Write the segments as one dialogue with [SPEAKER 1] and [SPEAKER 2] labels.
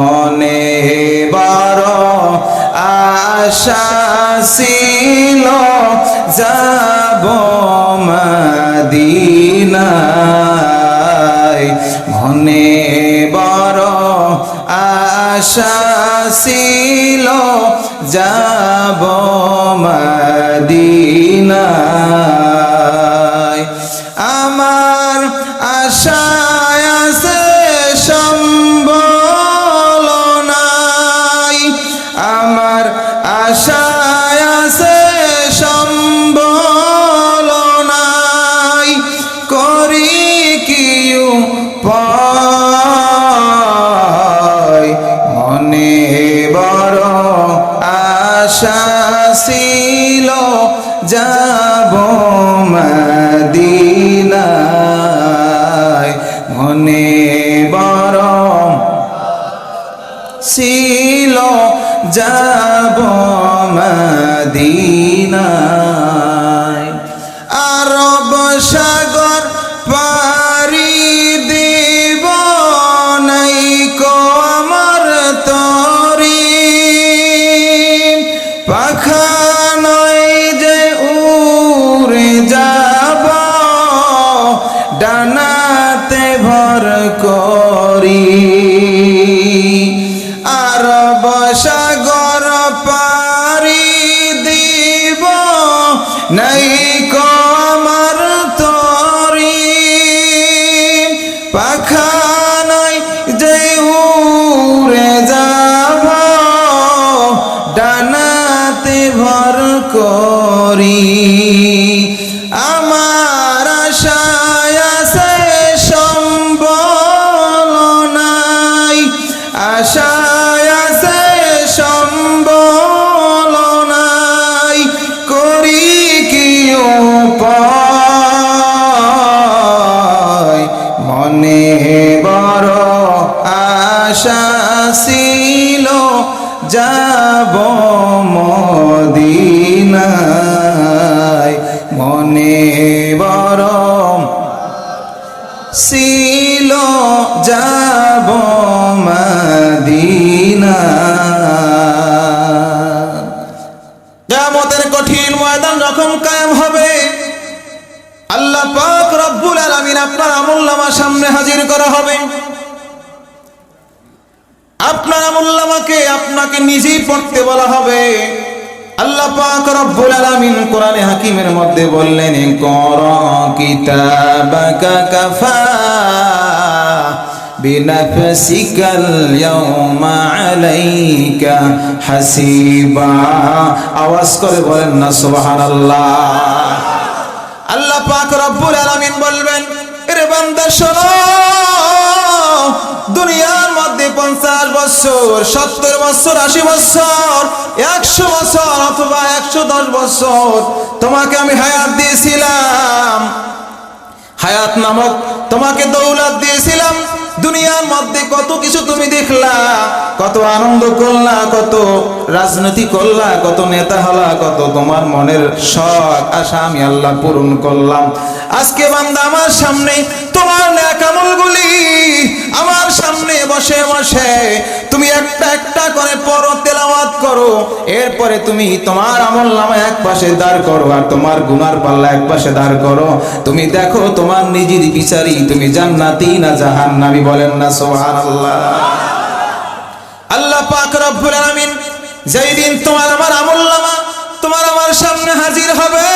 [SPEAKER 1] মনে বড় আশা যাব মদিনায়। মনে বড় আশা যাব মদিনায়। আশা যাব মদিনায়। মনে বড় ছিল যাব মদিনায়। আরব সাগর নাই। ছিল, যাব মদিনা। কিয়ামতের কঠিন ময়দান যখন কায়েম হবে, আল্লাহ পাক রব্বুল আলামিন আপনার আমুল্লামার সামনে হাজির করা হবে। আপনার আমুল্লামাকে আপনাকে নিজেই পড়তে বলা হবে। আল্লাহ পাক রব্বুল আলামিন কোরআনে হাকিমের মধ্যে বললেন, কর কিতাবাকা কাফা বিনাফসিকাল ইয়াউমা আলাইকা হাসিবা। আওয়াজ করে বলেন না, সুবহানাল্লাহ। আল্লাহ পাক রব্বুল আলামিন বলবেন, এরে বান্দা, শোনো বছর, সত্তর বছর, আশি বছর, একশো বছর অথবা একশো দশ বছর। তোমাকে আমি হায়াত দিয়েছিলাম। হায়াত নামক তোমাকে দৌলত দিয়েছিলাম। দুনিয়ার মধ্যে কত কিছু তুমি দেখলা, কত আনন্দ করলা, কত রাজনীতি করলা, কত নেতা হলা, কত তোমার মনের শখ, আশা আমি আল্লাহ পূরণ করলাম। আজকে বান্দা আমার সামনে তোমার ন্যাকামলগুলি আমার সামনে বসে বসে, তুমি একটা একটা করে পড়ো তেলাওয়াত করো, এরপরে তুমি তোমার আমল নামা এক পাশে দাঁড় করো আর তোমার গুনার পাল্লা এক পাশে দাঁড় করো। তুমি দেখো তোমার নিজের বিচারি তুমি জান্নাতি না জাহান্নামী বলেন না, সুবহানাল্লাহ। আল্লাহ পাক রব্বুল আলামিন যেই দিন তোমার আমার আমল নামা তোমার আমার সামনে হাজির হবে,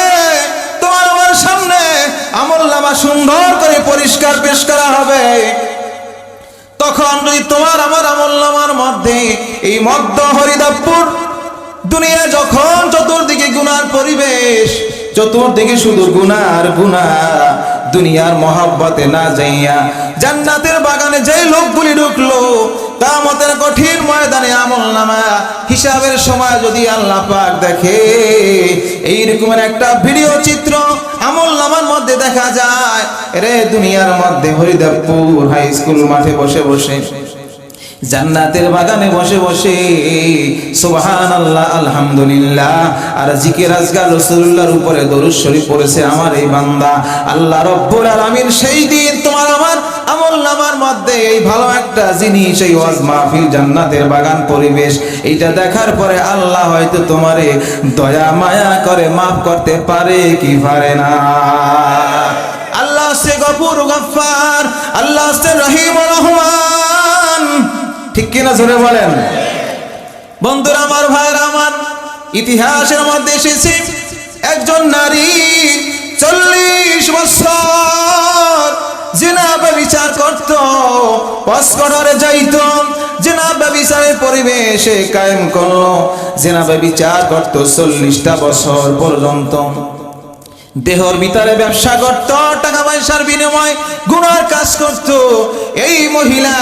[SPEAKER 1] তোমার আমার সামনে আমল নামা সুন্দর করে পরিষ্কার পেশ করা হবে। তখন যদি তোমার আমার আমল নামার মধ্যে এই মধ্য হরিদাবপুর দুনিয়া যখন চতুর্দিকে গুনার পরিবেশ, চতুর্দিকে শুধু গুনার গুনা দুনিয়ার মহাব্বতে না যাইয়া জান্নাতের বাগানে যেই লোকগুলি ঢুকলো কামতের কঠিন ময়দানে আমল নামা হিসাবের সময় যদি আল্লাহ পাক দেখে এই রকমের একটা ভিডিও চিত্র আমল নামার মধ্যে দেখা যায়। রে দুনিয়ার মধ্যে হরিদেবপুর হাই স্কুল মাঠে বসে বসে জান্নাতের বাগানে বসে বসে সুবহান আল্লাহ আলহামদুলিল্লাহ, আর জিকির আজগার রসুল্লাহর উপরে দরুদ শরীফ পড়েছে আমার এই বান্দা। আল্লাহ রব্বুল আলামিন সেই দিন তোমার আমার আমল নামার মধ্যে এই ভালো একটা জিনিস, এই ওয়াজ মাহফিল জান্নাতের বাগান পরিবেশ, এইটা দেখার পরে আল্লাহ হয়তো তোমারে দয়া, মায়া করে মাফ করতে পারে কি পারে না। আল্লাহ সে গফুর, আল্লাহ সে রহিম ঠিক কিনা জোরে বলেন। বন্ধুরা, আমার ভাইয়ের, আমার ইতিহাসের মধ্যে এসেছে। একজন নারী চল্লিশ বছর জেনাবে বিচার করত পস্কটরে যাইত। জেনাবে বিচারের পরিবেশে কায়েম করল। জেনাবে বিচার করত চল্লিশটা বছর পর্যন্ত। দেহর ভিতরে ব্যবসা করত টাকা পয়সার বিনিময় গুনার কাজ করত। এই মহিলা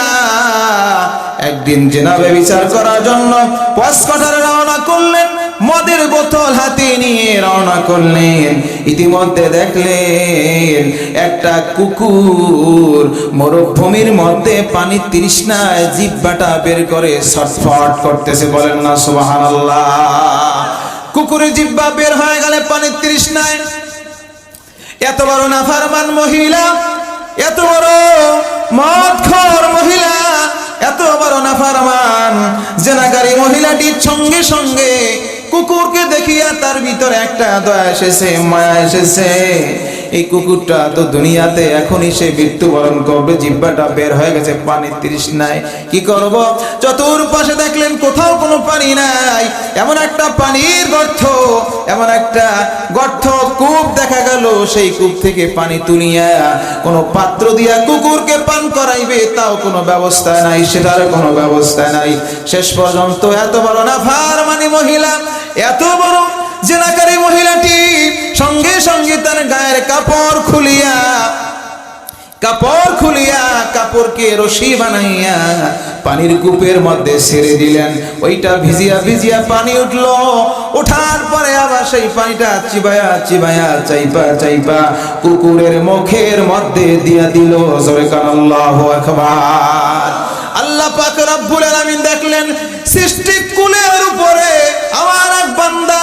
[SPEAKER 1] একদিন জেনাবে বিচার করার জন্য পস্কটারে রওনা করলেন। মদের বোতল হাতে নিয়ে রওনা করলেন। ইতিমধ্যে দেখলেন একটা কুকুর মরুভূমির মধ্যে পানি তৃষ্ণায় জিব্বাটা বের করে ছটফট করতেছে। বলেন না, সুবহানাল্লাহ। কুকুরের জিব্বা বের হয়ে গেলে পানির তৃষ্ণায়। এত বড় নাফারমান মহিলা, এত বড় মদখর মহিলা এত বড় নাফারমান জেনাকারী মহিলাটির সঙ্গে সঙ্গে কুকুরকে দেখিয়া তার ভিতরে একটা দয়া এসেছে, মায়া এসেছে। এই কুকুরটা তো দুনিয়াতে এখনই সে মৃত্যুবরণ করবে জিব্বাটা বের হয়ে গেছে পানির তৃষ্ণায়। কি করব? চতুর্পাশে দেখলেন কোথাও কোনো পানি নাই। এমন একটা পানির গর্ত, এমন একটা গর্ত কূপ দেখা গেল, সেই কূপ থেকে পানি তুলিয়া কোনো পাত্র দিয়া কুকুরকে পান করাইবে, তাও কোনো ব্যবস্থা নাই, সেটার কোনো ব্যবস্থা নাই। শেষ পর্যন্ত এত বড় না ভার মানে মহিলা এত বড় জেনাকারী মহিলাটি সঙ্গে সঙ্গে তার গায়ের কাপড় খুলিয়া কাপড় খুলিয়া কাপড়কে রশি বানাইয়া পানির কূপের মধ্যে ছেড়ে দিলেন। ওইটা ভিজিয়া ভিজিয়া পানি উঠল। ওঠার পরে আবার সেই পানিটা চিবায়া চিবায়া, চাইপা চাইপা কুকুরের মুখের মধ্যে দিয়া দিল। জোরে কান আল্লাহু আকবার। আল্লাহ পাক রব্বুল আলামিন দেখলেন, সৃষ্টি কুলের উপরে এক বান্দা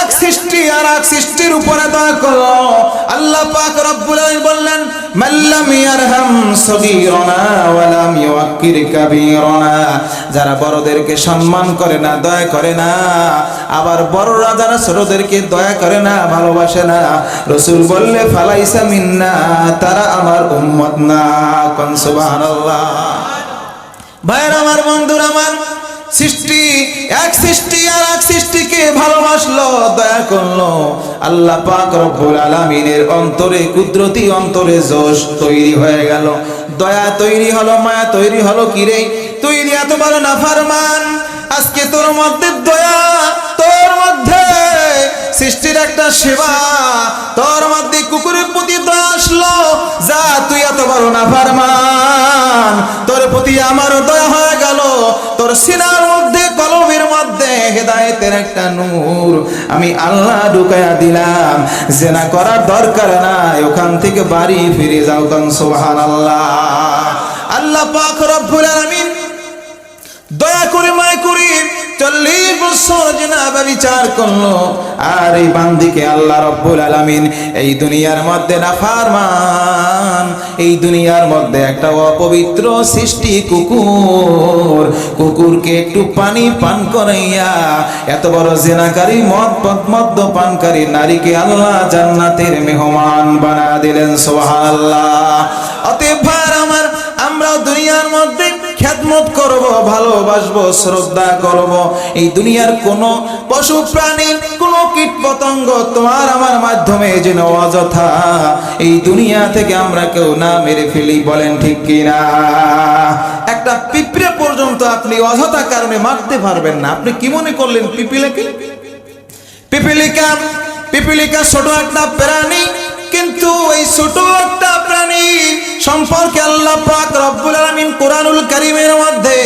[SPEAKER 1] এক সৃষ্টি আর এক সৃষ্টির উপরে দয়া করল। আল্লাহ পাক রব্বুল বললেন মাল্লাম ইয়ারহাম যারা বড়দেরকে সম্মান করে না, দয়া করে না। আবার বড়রা যারা ছোটদেরকে দয়া করে না, ভালোবাসে না। রসুল বললে, ফালাইসা মিন্না, তারা আমার উম্মত না। কোন সুবহানাল্লাহ। ভাইয়ের, আমার বন্ধুর, আমার সৃষ্টি, এক সৃষ্টি আর এক সৃষ্টিকে ভালোবাসলো, দয়া করল। আল্লাহ পাক রব্বুল আলামিনের অন্তরে, কুদরতি অন্তরে জোশ তৈরি হয়ে গেল। দয়া তৈরি হলো, মায়া তৈরি হলো কি কিরে তৈরি এত বড় নাফারমান। আজকে তোর মধ্যে দয়া, তোর মধ্যে সৃষ্টির একটা সেবা, তোর মধ্যে কুকুরের প্রতি দয়া আসলো। যা, তুই এত বড় নাফারমান। তোর প্রতি আমার দয়া হয়ে গেল। তোর সিনার মধ্যে, কলমের মধ্যে হেদায়েতের একটা নূর আমি আল্লাহ ঢুকাইয়া দিলাম। জেনা করার দরকার নাই, ওখান থেকে বাড়ি ফিরে যাও কান সোহান আল্লাহ আল্লাহ পাক রব্বুল আমি দয়া করে মায় করে চল্লিশ বছর জেনাবা বিচার করল। আর এই বান্দিকে আল্লাহ রব্বুল এই দুনিয়ার মধ্যে এই দুনিয়ার মধ্যে একটা অপবিত্র সৃষ্টি কুকুর। কুকুরকে একটু পানি পান করাইয়া, এত বড় জেনাকারী মদ মদ্য পানকারী নারীকে আল্লাহ জান্নাতের মেহমান বানা দিলেন অতএব ভালোবাসবো, শ্রদ্ধা করব। এই দুনিয়ার কোন পশু প্রাণী, কোন কীট পতঙ্গ তোমার আমার মাধ্যমে যেন অযথা। এই দুনিয়া থেকে আমরা কেউ না মেরে ফেলি, বলেন ঠিক কিনা? একটা পিঁপড়ে পর্যন্ত আপনি অযথা কারণে মারতে পারবেন না। আপনি কি মনে করলেন পিপিলেকে? পিপিলিকা পিপিলিকা ছোট একটা প্রাণী কিন্তু ওই ছোট একটা প্রাণী সম্পর্কে আল্লাহ পাক রব্বুল আলামিন কোরআনুল কারীমের মধ্যে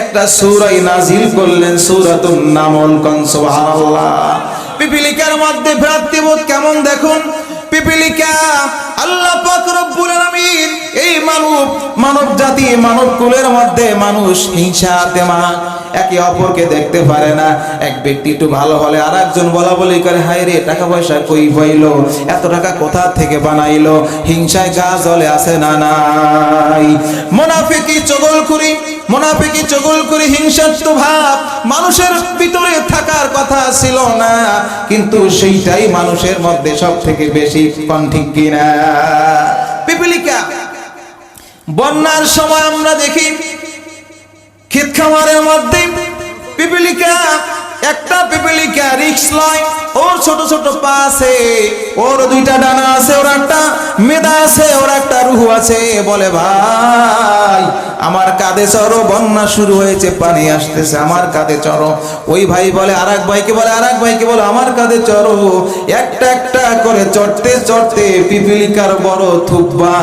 [SPEAKER 1] একটা সূরাই নাজিল করলেন, সূরাতুন নামল কোন, সুবহানাল্লাহ। পিপিলিকার মধ্যে ভ্রাতৃবোধ কেমন দেখুন? পিপিলিকা, আল্লাহ পাক রব্বুল আলামিন এই মানব মানব জাতি, মানব কুলের মধ্যে মানুষ হিংসা তেমা একে অপরকে দেখতে পারে না। এক ব্যক্তি একটু ভালো হলে আর একজন বলা বলি করে, হায় রে, টাকা পয়সা কই পাইলো? এত টাকা কোথা থেকে বানাইলো? হিংসায় গা জলে আসে না নাই? মোনাফিকি চগল করি মোনাফিকি চগুল করে হিংসাত্ম ভাব। মানুষের ভিতরে থাকার কথা ছিল না, কিন্তু সেইটাই মানুষের মধ্যে সব থেকে বেশি কন ঠিক কিনা? পিপিলিকা, বন্যার সময় আমরা দেখি, ক্ষেত মধ্যে পিপিলিকা একটা পিপিলিকা রিক্স লয়, ওর ছোট ছোট পা আছে, ওর দুইটা ডানা আছে, ওর একটা মেদা আছে, ওর একটা রুহু আছে। বলে, ভাই, আমার কাঁধে চড়ো, বন্যা শুরু হয়েছে, পানি আসতেছে, আমার কাঁধে চড়ো। ওই ভাই বলে আর ভাইকে বলে আর ভাইকে বলে, আমার কাঁধে চড়ো। একটা একটা করে চড়তে চড়তে পিপিলিকার বড় থুপা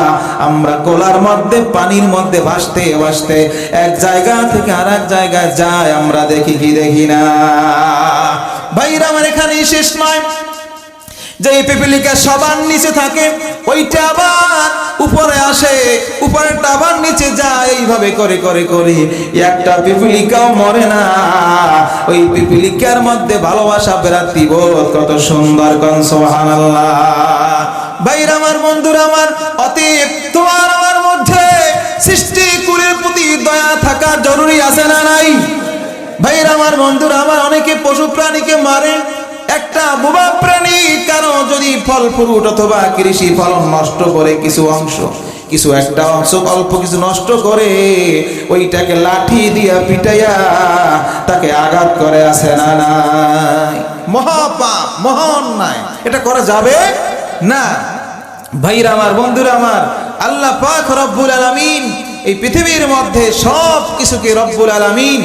[SPEAKER 1] আমরা কোলার মধ্যে, পানির মধ্যে ভাসতে ভাসতে এক জায়গা থেকে আর এক জায়গায় যায়, আমরা দেখি কি দেখি না। ভাইরা, আমার এখানেই শেষ নয়। যে পিপিলিকা সবার নিচে থাকে, ওইটা আবার উপরে আসে, উপরেরটা আবার নিচে যায়। এইভাবে করে করে করে একটা পিপিলিকাও মরে না। ওই পিপিলিকার মধ্যে ভালোবাসা বেড়াতি বোধ কত সুন্দর কন, সুবহানাল্লাহ। ভাইরা, আমার বন্ধুরা, আমার অতীত, তোমার আমার মধ্যে সৃষ্টি, কুলের প্রতি দয়া থাকা জরুরি আছে না নাই? ভাইরা আমার বন্ধুরা, আমার অনেকে পশু প্রাণীকে মারে। একটা বোবা প্রাণী কারও যদি ফল ফ্রুট অথবা কৃষি ফলন নষ্ট করে কিছু অংশ, কিছু একটা অংশ অল্প কিছু নষ্ট করে, ওইটাকে লাঠি দিয়া পিটাইয়া তাকে আঘাত করে আসে না মহাপাপ মহা অন্যায় এটা করা যাবে না। ভাইরা আমার বন্ধুরা, আমার আল্লাহ পাক রব্বুল আলামিন এই পৃথিবীর মধ্যে সব কিছুকে রব্বুল আলামিন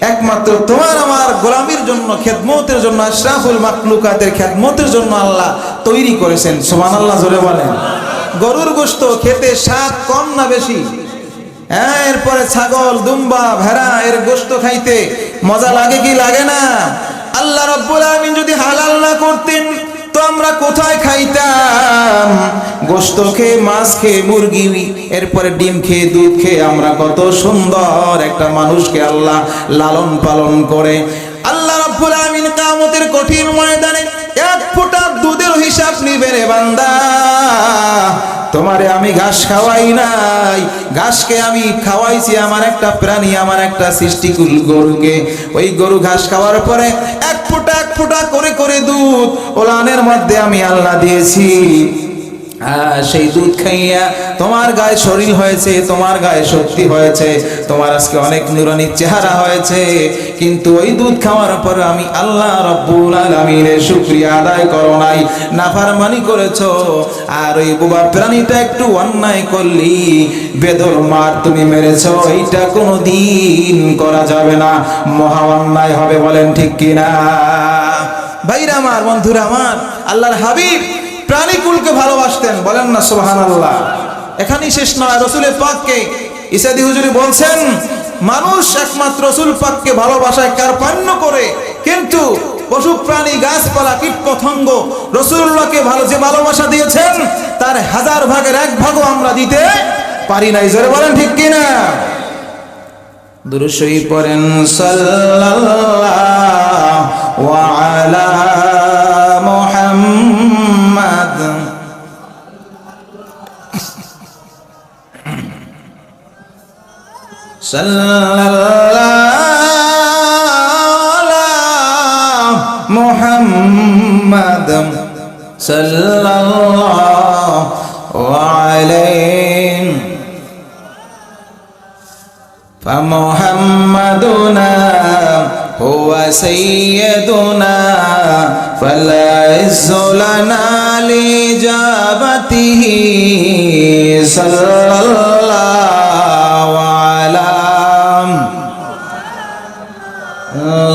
[SPEAKER 1] একমাত্র তোমার আমার গোলামির জন্য, খেদমতের জন্য, আশরাফুল মাকলুকাতের খেদমতের জন্য আল্লাহ তৈরি করেছেন। সোমান আল্লাহ জোরে বলেন। গরুর গোস্ত খেতে স্বাদ কম না বেশি? হ্যাঁ এরপরে ছাগল, দুম্বা, ভেড়া, এর গোস্ত খাইতে মজা লাগে কি লাগে না? আল্লাহ রব্বুল আমিন যদি হালাল না করতেন তো আমরা কোথায় খাইতাম? গোস্ত খেয়ে, মাছ খেয়ে, মুরগি, এরপরে ডিম খেয়ে, দুধ খেয়ে আমরা কত সুন্দর একটা মানুষকে আল্লাহ লালন পালন করে। আল্লাহ রাব্বুল আমিন কামতের কঠিন ময়দানে এক ফোঁটা দুধের হিসাব নিবে রে বান্দা। তোমারে আমি ঘাস খাওয়াই নাই। ঘাসকে আমি খাওয়াইছি আমার একটা প্রাণী, আমার একটা সৃষ্টিকুল গরুকে। ওই গরু ঘাস খাওয়ার পরে এক এক ফোঁটা করে করে দুধ। ওলানের মধ্যে আমি আল্লাহ দিয়েছি। সেই দুধ খাইয়া তোমার গায়ে শরীর হয়েছে, তোমার গায়ে শক্তি হয়েছে, তোমার আজকে অনেক নুরানি চেহারা হয়েছে। কিন্তু ওই দুধ খাওয়ার পর আমি আল্লাহ রব্বুল আলামিনের শুকরিয়া আদায় করো নাই, নাফারমানি করেছ। আর ওই বোবা প্রাণীটা একটু অন্যায় করলি বেদর মার তুমি মেরেছো, এইটা কোনো দিন করা যাবে না, মহা অন্যায় হবে, বলেন ঠিক কিনা? ভাইরা আমার, বন্ধুরা আমার, আল্লাহর হাবিব প্রাণীকুলকে ভালোবাসতেন, বলেন না সোহান আল্লাহ এখানেই শেষ নয় রসুলের পাককে, ইসাদি হুজুরি বলছেন, মানুষ একমাত্র রসুল পাককে ভালোবাসায় কার্পান্য করে, কিন্তু পশু, প্রাণী, গাছপালা, কীট পতঙ্গ, রসুল্লাহকে ভালো, যে ভালোবাসা দিয়েছেন, তার হাজার ভাগের এক ভাগও আমরা দিতে পারি নাই। জোরে বলেন ঠিক কিনা? দুরুশই পড়েন, সাল্লাল্লাহু আলা صلى الله محمد صلى الله عليه فمحمدنا هو سيدنا فلا عز لنا لإجابته صلى الله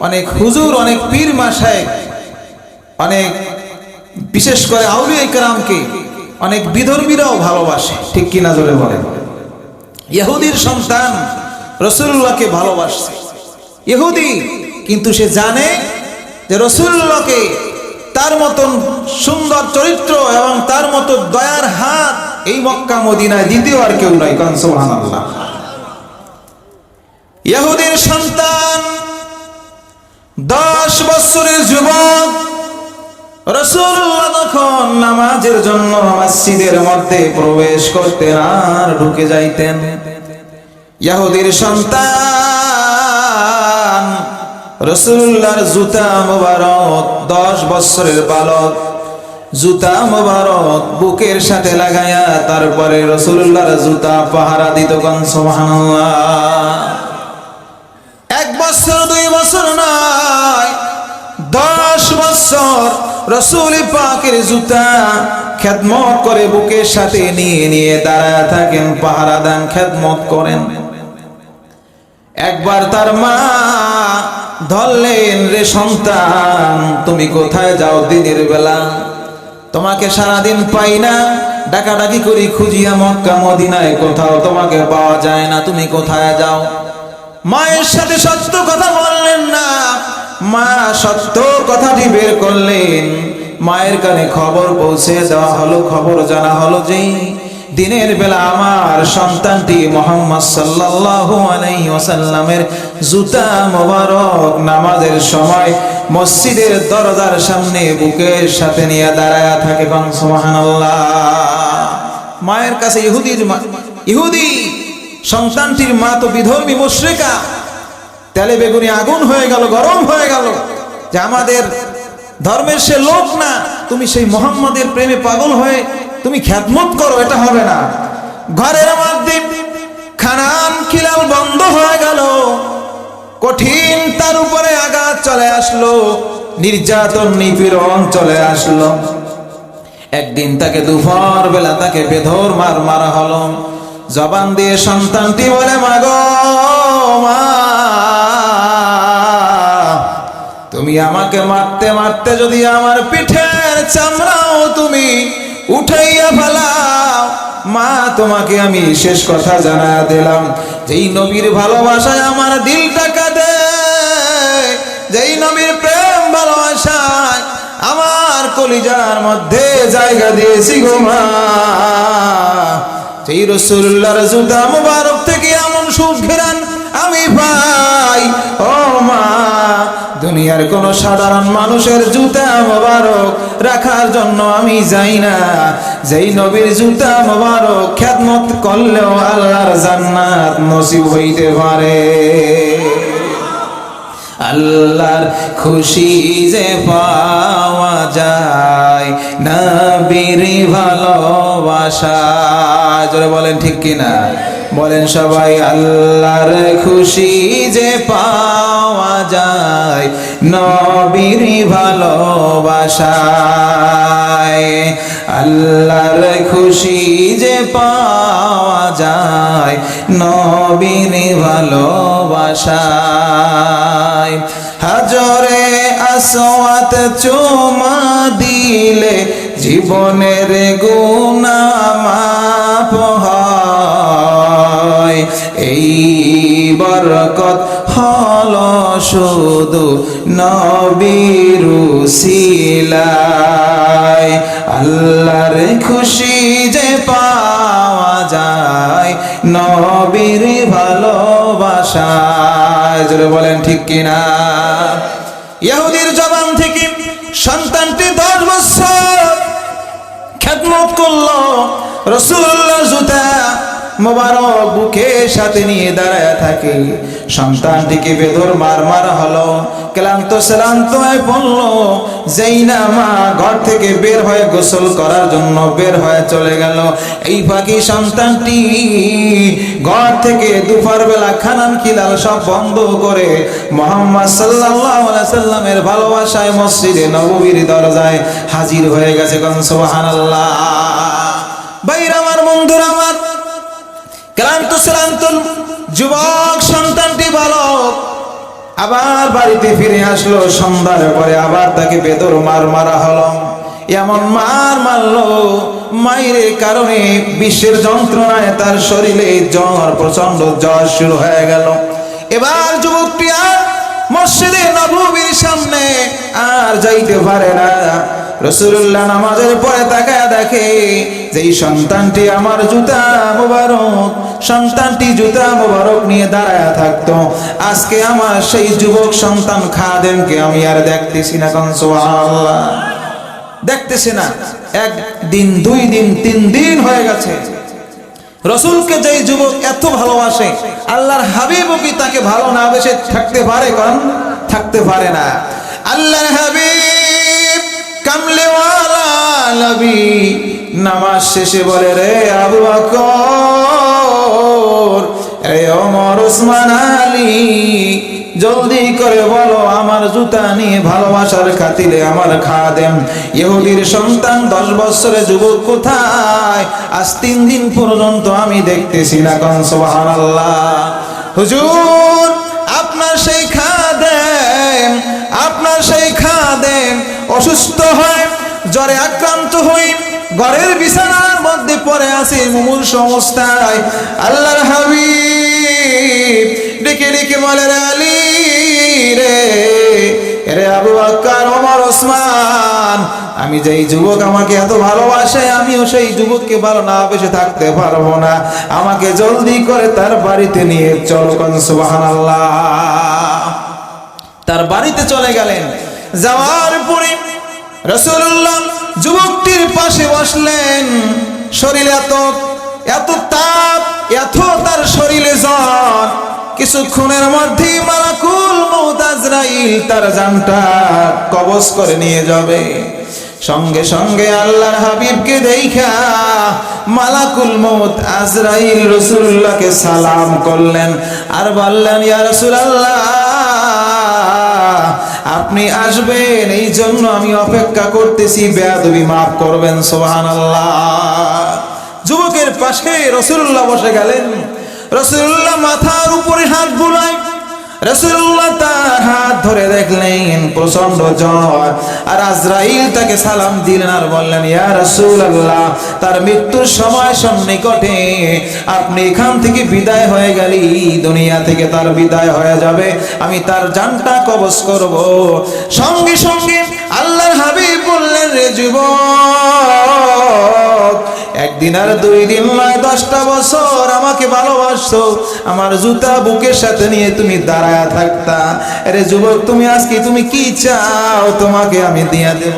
[SPEAKER 1] অনেক হুজুর, অনেক পীর মাসায় অনেক বিশেষ করে আউলিয়া ইকরামকে অনেক বিধর্মীরাও ভালোবাসে। ঠিক কিনা জোরে বলে ইহুদির সন্তান রসুল্লাহকে ভালোবাসছে ইহুদি কিন্তু সে জানে যে রসুল্লাহকে তার মতন সুন্দর চরিত্র এবং তার মতো দয়ার হাত এই মক্কা মদিনায় দ্বিতীয় আর কেউ নাই কারণ সোহান আল্লাহ ইহুদির সন্তান দশ বছরের যুবক রসুল্লাহ তখন নামাজের জন্য মসজিদের মধ্যে প্রবেশ করতেন আর ঢুকে যাইতেন। ইয়াহুদির সন্তান রসুল্লাহর জুতা মোবারক, দশ বছরের বালক, জুতা মোবারক বুকের সাথে লাগাইয়া তারপরে রসুল্লাহর জুতা পাহারা দিত কন, সুবহানাল্লাহ। এক বছর, দুই বছর নয় দশ বছর পাকের জুতা খেদমত করে বুকের সাথে নিয়ে নিয়ে দাঁড়ায় থাকেন পাহারা দান খেদমত করেন। একবার তার মা ধরলেন, রে সন্তান, তুমি কোথায় যাও দিনের বেলা? তোমাকে সারাদিন পাই না, ডাকাডাকি করি খুঁজিয়া মক্কা, মদিনায় কোথাও তোমাকে পাওয়া যায় না, তুমি কোথায় যাও? মায়ের সাথে সত্য কথা বললেন না। মা সত্য কথাটি বের করলেন। মায়ের কানে খবর পৌঁছে দেওয়া হলো, খবর জানা হলো যে দিনের বেলা আমার সন্তানটি মোহাম্মদ সাল্লাল্লাহু আলাইহি ওয়াসাল্লামের জুতা মোবারক নামাজের সময় মসজিদের দরজার সামনে বুকের সাথে নিয়ে দাঁড়ায়া থাকে। সুবহানাল্লাহ। মায়ের কাছে ইহুদির ইহুদি সন্তানটির মা তো বিধর্মী মুশ্রিকা। তেলে বেগুনি আগুন হয়ে গেল, গরম হয়ে গেল। যে আমাদের ধর্মের সে লোক না, তুমি সেই মোহাম্মদের প্রেমে পাগল হয়ে তুমি খ্যাতমত করো, এটা হবে না। ঘরের মধ্যে খানান খিলাল বন্ধ হয়ে গেল। কঠিন তার উপরে আঘাত চলে আসলো, নির্যাতন নিপীড়ন চলে আসলো। একদিন তাকে দুপুর বেলা তাকে বেধর মার মারা হলো। জবান দিয়ে সন্তানটি বলে মাগো মা, তুমি আমাকে মারতে মারতে যদি আমার পিঠের চামড়াও তুমি উঠাইয়া ফেলাও, মা, তোমাকে আমি শেষ কথা জানা দিলাম। যেই নবীর ভালোবাসায় আমার দিলটা কাঁদে, যেই নবীর প্রেম ভালোবাসায় আমার কলিজার মধ্যে জায়গা দিয়েছি গো মা। সেই রসুল্লাহর জুতা মুবারক থেকে এমন সুখ ফেরান। আমি পাই ও মা, দুনিয়ার কোন সাধারণ মানুষের জুতা মোবারক রাখার জন্য আমি যাই না। যেই নবীর জুতা মোবারক খ্যাতমত করলেও আল্লাহর জান্নাত নসিব হইতে পারে। আল্লাহর খুশি যে পাওয়া যায় নবীর ভালোবাসা। জোরে বলেন ঠিক কিনা? বলেন সবাই, আল্লাহর খুশি যে পাওয়া যায়, নবীর ভালোবাসায়। আল্লাহর খুশি যে পাওয়া যায়, নবীর ভালোবাসায়। হাজরে আসওয়াত চুমা দিলে, জীবনের গুণা মাপ হয়। এই বরকত হল শুধু নবীর সিলায় আল্লাহর খুশি যে পাওয়া যায়, নবীর ভালোবাসায়। বলেন ঠিক কিনা? ইহুদির জবান থেকে সন্তানটি দশ বছর খেদমত করল রসুল্লাহ মোবারক বুকে সাথে নিয়ে দাঁড়ায় থাকে। সন্তানটিকে বেদর মার মার হলো, ক্লান্ত শ্রান্ত হয়ে পড়ল যেই না মা, ঘর থেকে বের হয়ে গোসল করার জন্য বের হয়ে চলে গেল। এই পাখি সন্তানটি ঘর থেকে দুপুর বেলা খানান খিলাল সব বন্ধ করে মোহাম্মদ সাল্লাল্লাহু আলাইহি সাল্লামের ভালোবাসায় মসজিদে নববীর দরজায় হাজির হয়ে গেছে কোন সুবহানাল্লাহ। বাইর আমার বন্ধুরা আমার ক্লান্ত, শ্রান্ত যুবক সন্তানটি বালক আবার বাড়িতে ফিরে আসলো। সন্ধ্যার পরে আবার তাকে বেদর মার মারা হলো। এমন মার মারলো, মায়ের কারণে বিশ্বের যন্ত্রণায় তার শরীরে জ্বর প্রচণ্ড জ্বর শুরু হয়ে গেল। এবার যুবকটি আর মসজিদে নবীর সামনে আর যাইতে পারে না। রসুল্লাহ নামাজের পরে তাকায় দেখে যেই সন্তানটি আমার জুতা মোবারক, সন্তানটি জুতা মোবারক নিয়ে দাঁড়ায় থাকতো। আজকে আমার সেই যুবক সন্তান খাদেমকে আমি আর দেখতেছি না সুবহানাল্লাহ। দেখতেছে না। এক দিন দুই দিন, তিন দিন হয়ে গেছে। রসুলকে যেই যুবক এত ভালোবাসে, আল্লাহর হাবিবও কি তাকে ভালো না বেসে থাকতে পারে কন? থাকতে পারে না। আল্লাহর হাবিব কামলেওয়ালা নামাজ শেষে বলে, রে আবু বকর রে ওমর ওসমান আলী, জলদি করে বলো আমার জুতা নিয়ে ভালোবাসার খাতিলে আমার খাদেম। ইহুদির সন্তান দশ বছরের যুবক কোথায়? আজ তিন দিন পর্যন্ত আমি দেখতেছি না কন সুবহানাল্লাহ। হুজুর, আপনার সেই খাদেম, আপনার সেই খাদেম অসুস্থ হয়, জ্বরে আক্রান্ত হই ঘরের বিছানার মধ্যে পড়ে আছে মুমূর সমস্যায় আল্লাহর হাবিব ডেকে ডেকে বলে আলী রে রে আবু আক্কার ওমর, ওসমান, আমি যেই যুবক আমাকে এত ভালোবাসে, আমিও সেই যুবককে ভালো না বেসে থাকতে পারব না। আমাকে জলদি করে তার বাড়িতে নিয়ে চলো কন, সুবহানাল্লাহ। তার বাড়িতে চলে গেলেন। যাওয়ার পরে রসুল্লাহ যুবকটির পাশে বসলেন। শরীরে এত এত তাপ, এত তার শরীরে জ্বর। কিছুক্ষণের মধ্যে মালাকুল মৌত আজরাইল তার জানটা কবজ করে নিয়ে যাবে। সঙ্গে সঙ্গে আল্লাহর হাবিবকে দেখা মালাকুল মৌত আজরাইল রসুল্লাহকে সালাম করলেন। আর বললেন, ইয়া রাসূলুল্লাহ আপনি আসবেন এই জন্য আমি অপেক্ষা করতেছি, বেয়াদবি মাফ করবেন সোহান যুবকের পাশে রসুল্লাহ বসে গেলেন। রসুল্লাহ মাথার উপরে হাত বুলায় রসুল্লাহ তার হাত ধরে দেখলেন প্রচণ্ড জ্বর। আর আজরাইল তাকে সালাম দিলেন আর বললেন, ইয়া রসুল্লাহ তার মৃত্যুর সময় সন্নিকটে আপনি এখান থেকে বিদায় হয়ে গেলি, দুনিয়া থেকে তার বিদায় হয়ে যাবে, আমি তার জানটা কবজ করব। সঙ্গে সঙ্গে আল্লাহর হাবিব বললেন, রে যুবক একদিন আর দুই দিন নয় দশটা বছর আমাকে ভালোবাসছো আমার জুতা বুকের সাথে নিয়ে তুমি দাঁড়ায় থাকতা। আরে যুবক, তুমি আজকে তুমি কি চাও? তোমাকে আমি দিয়া দেব।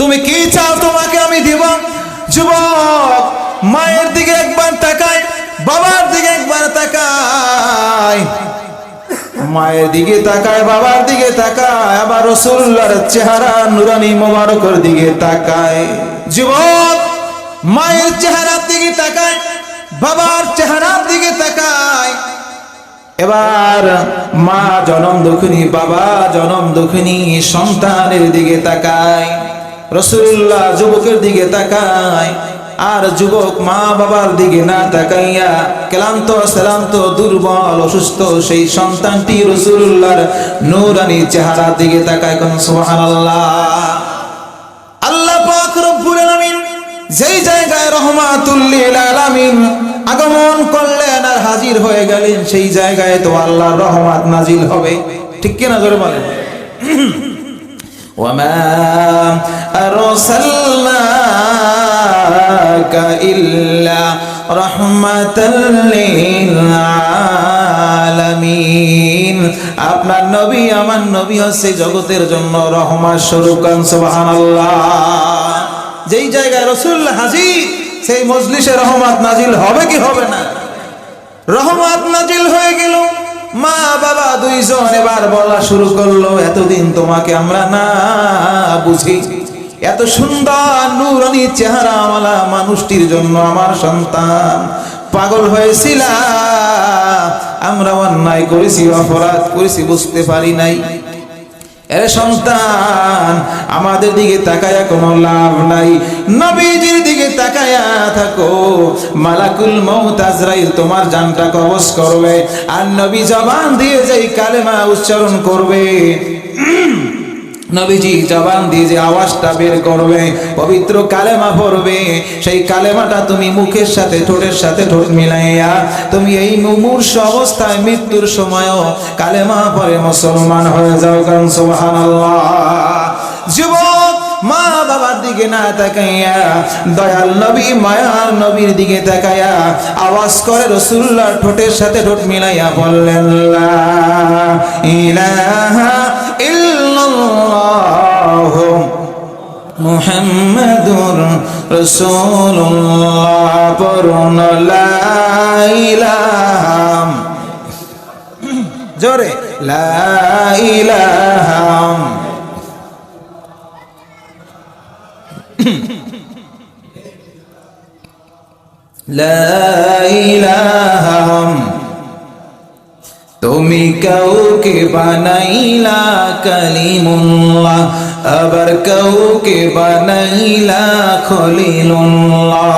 [SPEAKER 1] তুমি কি চাও? তোমাকে আমি দিব। যুবক, মায়ের দিকে একবার তাকায় বাবার দিকে একবার তাকায় মায়ের দিকে তাকায় বাবার দিকে তাকায় আবার রসুল্লার চেহারা, নুরানি মোবারকের দিকে তাকায় যুবক মায়ের চেহারার দিকে তাকায়, বাবার চেহারার দিকে তাকায়। এবার মা জনম দুঃখিনী, বাবা জনম দুঃখিনী সন্তানের দিকে তাকায় রসুল্লাহ যুবকের দিকে তাকায়, আর যুবক মা বাবার দিকে না তাকাইয়া ক্লান্ত শ্রান্ত দুর্বল, অসুস্থ সেই সন্তানটি রসুল্লাহর নূরানি চেহারার দিকে তাকায়, কোন সোহান আল্লাহ পাক রব্বুল আলামিন যেই জায়গায় রহমাতুল্লিল আলামিন আগমন করলেন আর হাজির হয়ে গেলেন সেই জায়গায় তো আল্লাহর রহমত নাজিল হবে ঠিক কিনা জোরে বলেন وما أرسلناك إلا رحمة للعالمين আপনার নবী আমার নবী হচ্ছে জগতের জন্য রহমান স্বরূপ সুবহানাল্লাহ যেই জায়গায় রসুল্লাহ হাজির, সেই মজলিসে রহমত নাজিল হবে কি হবে না? রহমত নাজিল হয়ে গেল। মা বাবা দুইজন এবার বলা শুরু করল, এতদিন তোমাকে আমরা না বুঝি। এত সুন্দর নুরানি চেহারাওয়ালা মানুষটির জন্য আমার সন্তান। পাগল হয়েছিলাম আমরা অন্যায় করেছি, অপরাধ করেছি, বুঝতে পারি নাই। এর সন্তান, আমাদের দিকে তাকায়া কোনো লাভ নাই। নবীজির দিকে তাকায়া থাকো। মালাকুল মৌত আজরাইল, তোমার জানটা কবজ করবে। আর নবী জবান দিয়ে যেই কালেমা উচ্চারণ করবে। নবীজি জবান দিয়ে যে আওয়াজটা বের করবে, পবিত্র কালেমা পড়বে, সেই কালেমাটা তুমি মুখের সাথে, ঠোঁটের সাথে ঠোঁট মিলাইয়া তুমি এই মুমূর্ষ অবস্থায় মৃত্যুর সময়ও কালেমা পরে মুসলমান হয়ে যাও, কারণ সুবহানাল্লাহ। যুবক মা বাবার দিকে না তাকাইয়া, দয়াল নবী, মায়ার নবীর দিকে তাকাইয়া আওয়াজ করে রসুল্লাহ ঠোঁটের সাথে ঠোঁট মিলাইয়া বললেন লা ইলাহা ইল্লাল্লাহ মুহাম্মাদুর রাসূলুল্লাহ পড়ুন লা ইলাহা জোরে লা ইলাহা লা ইলাহা তুমি কাউকে বানাইলা কালিমুল্লাহ আবার কাউকে বানাইলা খলিলুল্লাহ।